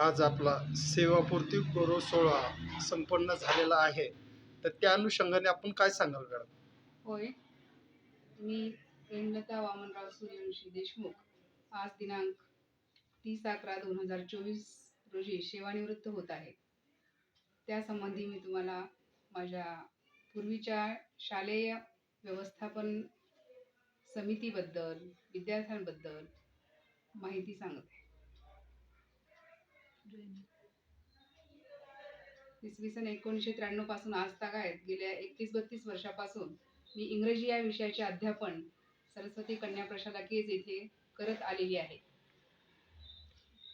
आज आपला सेवापूर्ती गौरव सोहळा संपन्न झालेला आहे. तर त्या अनुषंगाने आपण काय सांगाल मॅडम? होय. मी प्रेमलता वामनराव सूर्यवंशी देशमुख आज दिनांक तीस अकरा दोन हजार चोवीस रोजी सेवानिवृत्त होत आहे. त्यासंबंधी मी तुम्हाला माझ्या पूर्वीच्या शालेय व्यवस्थापन समितीबद्दल विद्यार्थ्यांबद्दल माहिती सांगते. इसवी सन एकोणीसशे त्र्याण्णवपासून आज तागायत गेल्या एकतीस बत्तीस वर्षापासून मी इंग्रजी या विषयाचे अध्यापन सरस्वती कन्या प्रशाला केज येथे करत आलेली आहे.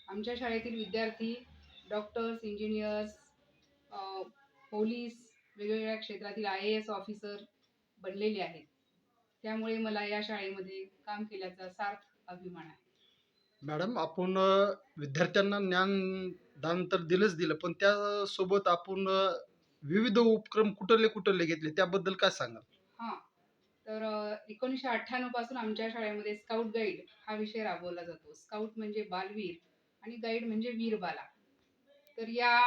आमच्या शाळेतील विद्यार्थी डॉक्टर्स इंजिनियर्स पोलीस वेगवेगळ्या क्षेत्रातील आय ए एस ऑफिसर बनलेले आहेत. त्यामुळे मला या शाळेमध्ये काम केल्याचा सार्थ अभिमान आहे. मॅडम आपण विद्यार्थ्यांना ज्ञान दान तर दिलंच दिलं पण त्यासोबत आपण विविध उपक्रम कुठले कुठले घेतले त्याबद्दल काय सांगाल? हा. तर एकोणीसशे अठ्ठ्याण्णवपासून आमच्या शाळेमध्ये स्काउट गाईड हा विषय राबवला जातो. स्काउट म्हणजे बालवीर आणि गाईड म्हणजे वीरबाला. तर या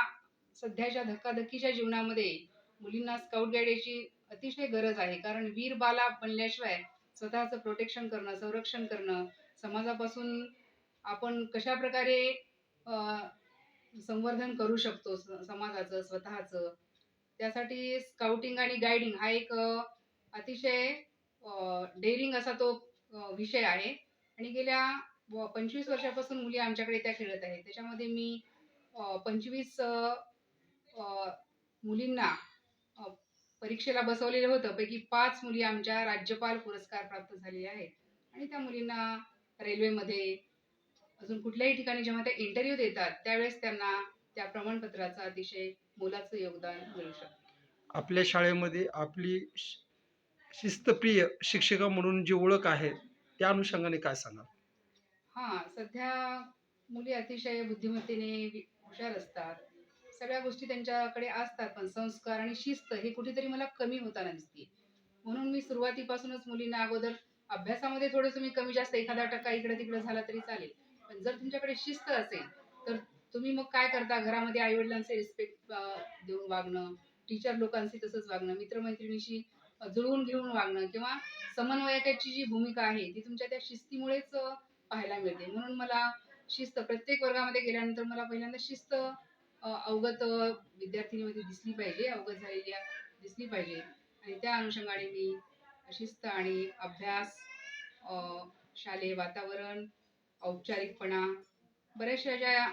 सध्याच्या धकाधकीच्या जीवनामध्ये मुलींना स्काउट गाईड याची अतिशय गरज आहे कारण वीरबाला बनल्याशिवाय स्वतःचं प्रोटेक्शन करणं संरक्षण करणं समाजापासून आपण कशा प्रकारे संवर्धन करू शकतो समाजाचं स्वतःचं? त्यासाठी स्काउटिंग आणि गायडिंग हा एक अतिशय डेअरिंग असा तो विषय आहे. आणि गेल्या व- पंचवीस वर्षापासून मुली आमच्याकडे त्या खेळत आहेत. त्याच्यामध्ये मी पंचवीस मुलींना परीक्षेला बसवलेलं होतं. पैकी पाच मुली आमच्या राज्यपाल पुरस्कार प्राप्त झालेल्या आहेत. आणि त्या मुलींना रेल्वेमध्ये अजून कुठल्याही ठिकाणी जेव्हा त्या इंटरव्ह्यू देतात त्यावेळेस त्यांना त्या प्रमाणपत्राचं अतिशय मोलाचं योगदान मिळू शकतं. आपल्या शाळेमध्ये आपली शि- शिस्तप्रिय शिक्षिका म्हणून जी ओळख आहे त्या अनुषंगाने काय सांगाल? हां सध्या मुली अतिशय बुद्धिमत्तेने वि- हुशार असतात. सगळ्या गोष्टी त्यांच्याकडे असतात पण संस्कार आणि शिस्त हे कुठेतरी मला कमी होताना दिसते. म्हणून मी सुरुवातीपासूनच मुलींना अगोदर अभ्यासामध्ये थोडंसं मी कमी जास्त एखादा टक्का इकडे तिकडे झाला तरी चालेल. पण जर तुमच्याकडे शिस्त असेल तर तुम्ही मग काय करता? घरामध्ये आईवडिलांचे रिस्पेक्ट देऊन वागणं टीचर लोकांशी तसंच वागणं मित्रमैत्रिणीशी जुळवून घेऊन वागणं किंवा समन्वयकाची जी भूमिका आहे ती तुमच्या त्या शिस्तीमुळेच पाहायला मिळते. म्हणून मला शिस्त प्रत्येक वर्गामध्ये गेल्यानंतर मला पहिल्यांदा शिस्त अवगत विद्यार्थिनीमध्ये दिसली पाहिजे अवगत झालेली दिसली पाहिजे. आणि त्या अनुषंगाने मी शिस्त आणि अभ्यास शालेय वातावरण औपचारिकपणा बऱ्याचशा ज्या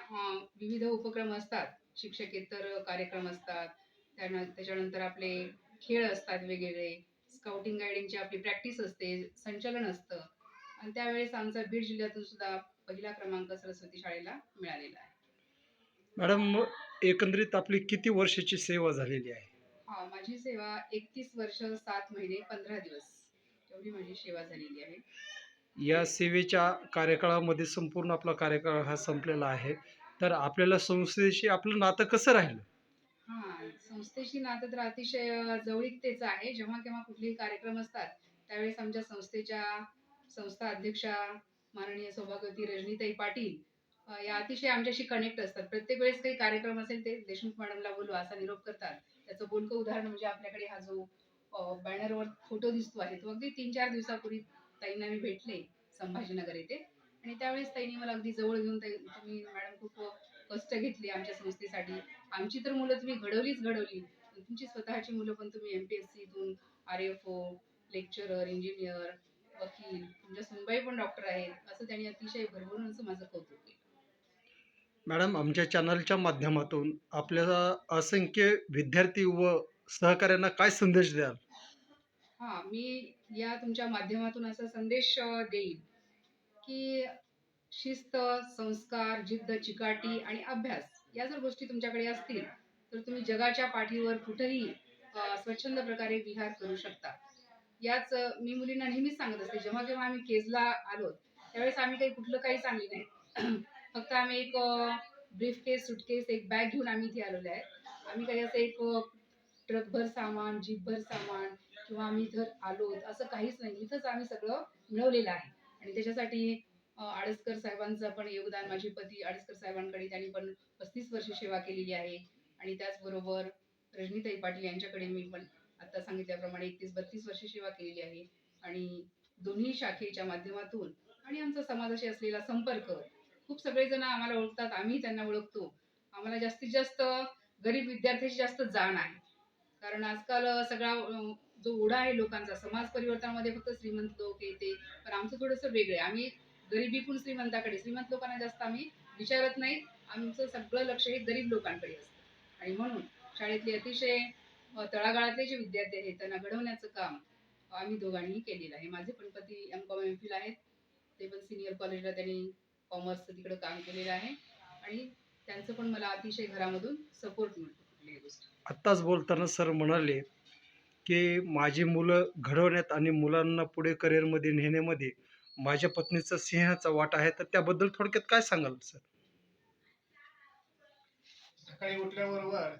विविध उपक्रम असतात शिक्षकेतर कार्यक्रम असतात त्यानं त्याच्यानंतर आपले खेळ असतात वेगवेगळे स्काउटिंग गायडिंगची आपली प्रॅक्टिस असते संचलन असतं. आणि त्यावेळेस आमचा बीड जिल्ह्यातून सुद्धा पहिला क्रमांक सरस्वती शाळेला मिळालेला आहे. मॅडम एकंदरीत आपली किती वर्षाची सेवा झालेली आहे? हा माझी सेवा एकतीस वर्ष सात महिने पंधरा दिवस. एवढी माझी सेवा झालेली आहे. या सेवेच्या कार्यकाळामध्ये संपूर्ण आपला कार्यकाळ हा संपलेला आहे. तर आपल्याला संस्थेशी आपलं नातं कसं राहिलं? हा संस्थेशी नातं तर अतिशय जवळीकतेच जवळीकतेचं आहे. जेव्हा केव्हा कुठलेही कार्यक्रम असतात त्यावेळेस आमच्या संस्थेच्या संस्था अध्यक्षा माननीय सौभाग्यवती रजनीताई पाटील या अतिशय आमच्याशी कनेक्ट असतात. प्रत्येक वेळेस काही कार्यक्रम असेल ते देशमुख मॅडमला बोलू असा निरोप करतात. त्याचं बोलकं उदाहरण म्हणजे आपल्याकडे हा जो बॅनरवर फोटो दिसतो आहे तो अगदी तीन चार दिवसापूर्वी ताईंना मी भेटले संभाजीनगर येथे. आणि त्यावेळेस ताईंनी मला अगदी जवळ घेऊन तुम्ही मॅडम खूप कष्ट घेतले आमच्या संस्थेसाठी. आमची तर मुलं तुम्ही घडवलीच घडवली. तुमची स्वतःची मुलं पण तुम्ही M P S सीतून R F O lecturer engineer वकील तुमच्या सुनबाई पण डॉक्टर आहेत. असं त्यांनी अतिशय भरभरून असं माझं कौतुक केलं. मॅडम आमच्या चॅनलच्या माध्यमातून आपल्याला असंख्य विद्यार्थी व सहकाऱ्यांना काय संदेश द्याल? हां मी या तुमच्या माध्यमातून असा संदेश देईन की शिस्त संस्कार जिद्द चिकाटी आणि अभ्यास या जर गोष्टी तुमच्याकडे असतील तर तुम्ही जगाच्या पाठीवर कुठेही स्वच्छंद प्रकारे विहार करू शकता. याच मी मुलींना नेहमीच सांगत असते जेव्हा जेव्हा आम्ही केजला आलो त्यावेळेस आम्ही काही कुठलं काही सांगली नाही. फक्त आम्ही एक ब्रीफ केस सुटकेस एक बॅग घेऊन आम्ही इथे आलेलो आहे. आम्ही काही असं एक ट्रकभर सामान जीपभर सामान किंवा आम्ही इथं आलो असं काहीच नाही. इथंच आम्ही सगळं मिळवलेलं आहे. आणि त्याच्यासाठी आडसकर साहेबांचं पण योगदान माझे पती आडसकर साहेबांकडे त्यांनी पण पस्तीस वर्ष सेवा केलेली आहे. आणि त्याचबरोबर रजनीताई पाटील यांच्याकडे मी पण आता सांगितल्याप्रमाणे एकतीस बत्तीस वर्ष सेवा केलेली आहे. आणि दोन्ही शाखेच्या माध्यमातून आणि आमचा समाजाशी असलेला संपर्क खूप सगळेजण आम्हाला ओळखतात. आम्ही त्यांना ओळखतो. आम्हाला जास्तीत जास्त गरीब विद्यार्थ्याची जास्त जाण आहे. कारण आजकाल सगळा जो ओढा आहे लोकांचा समाज परिवर्तनामध्ये फक्त श्रीमंत लोक येते. पण आमचं थोडंसं वेगळं आहे. आम्ही गरिबीतून श्रीमंताकडे श्रीमंत लोकांना जास्त आम्ही विचारत नाही आमचं सगळं लक्ष हे गरीब लोकांकडे असतं. आणि म्हणून शाळेतले अतिशय तळागाळातले जे विद्यार्थी आहेत त्यांना घडवण्याचं काम आम्ही दोघांनी केलेलं आहे. माझे पण पती एम कॉम एम फिल आहेत. ते पण सिनियर कॉलेजला त्यांनी कॉमर्सचं तिकडं काम केलेलं आहे. आणि त्यांचं पण मला अतिशय घरामधून सपोर्ट मिळतो. आत्ताच बोलताना सर म्हणाले की माझी मुलं घडवण्यात आणि मुलांना पुढे करिअरमध्ये नेण्यामध्ये माझ्या पत्नीचा सिंहाचा वाटा आहे. तर त्याबद्दल थोडक्यात काय सांगाल सर? सकाळी उठल्याबरोबर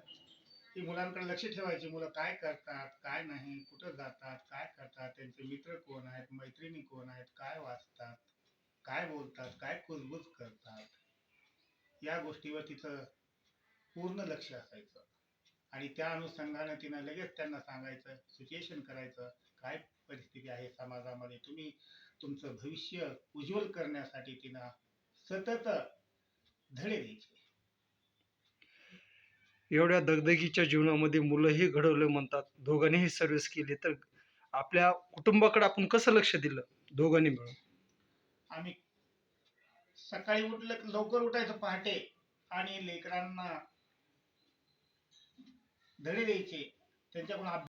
ती मुलांकडे लक्ष ठेवायची. मुलं काय करतात काय नाही कुठं जातात काय करतात त्यांचे मित्र कोण आहेत मैत्रिणी कोण आहेत काय वाचतात काय बोलतात काय कुजबूज करतात या गोष्टीवर तिचं पूर्ण लक्ष असायचं. आणि त्या अनुषंगाने तिनं लगेच त्यांना सांगायचं सिच्युएशन करायचं काय परिस्थिती आहे समाजामध्ये? तुम्ही तुमचं भविष्य उज्ज्वल करण्यासाठी तिनं सतत धडे द्यायचे. एवढ्या दगदगीच्या जीवनामध्ये मुलंही घडवलं म्हणतात. दोघांनीही सर्व्हिस केली. तर आपल्या कुटुंबाकडे आपण कसं लक्ष दिलं दोघांनी मिळून? आम्ही सकाळी उठलं की लवकर उठायचं पहाटे. आणि लेकरांना धडे द्यायचे. त्यांच्याकडून